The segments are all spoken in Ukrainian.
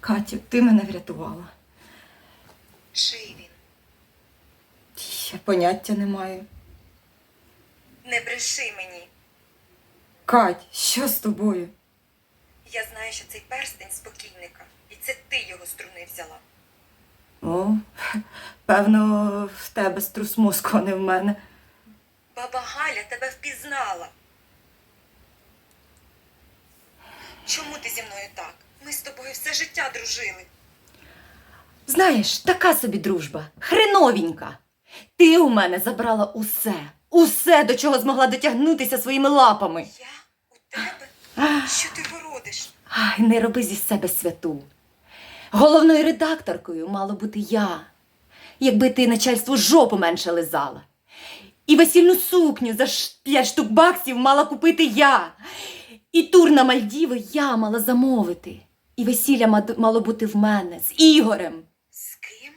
Катю, ти мене врятувала. Чий він? Я поняття не маю. Не бреши мені. Кать, що з тобою? Я знаю, що цей перстень спокійника, і це ти його струни взяла. О, певно, в тебе струс мозку, а не в мене. Баба Галя тебе впізнала. Чому ти зі мною так? Ми з тобою все життя дружили. Знаєш, така собі дружба, хреновенька. Ти у мене забрала усе, усе, до чого змогла дотягнутися своїми лапами. Я у тебе? Що ти городиш? Ай, не роби зі себе святу. Головною редакторкою мало бути я, якби ти начальству жопу менше лизала. І весільну сукню за ш- п'ять штук баксів мала купити я. І тур на Мальдіви я мала замовити. І весілля мало бути в мене з Ігорем. З ким?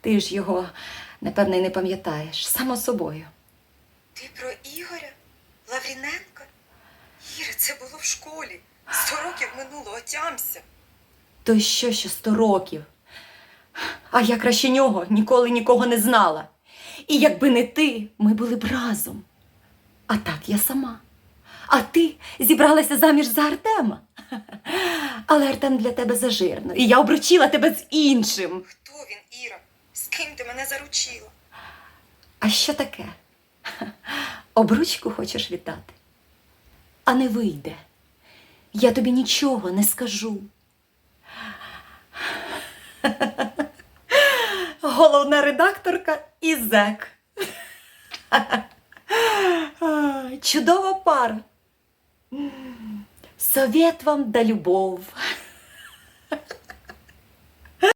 Ти ж його, напевне, й не пам'ятаєш, само собою. Ти про Ігоря? Лавріненка? Іра, це було в школі. Сто років минуло, отямся. То що, що сто років? А я краще нього ніколи нікого не знала. І якби не ти, ми були б разом. А так я сама. А ти зібралася заміж за Артема. Але Артем для тебе зажирно, і я обручила тебе з іншим. Хто він, Іра? З ким ти мене заручила? А що таке? Обручку хочеш вітати? А не вийде. Я тобі нічого не скажу. Головна редакторка і зек. Чудова пара. Совет вам да любов.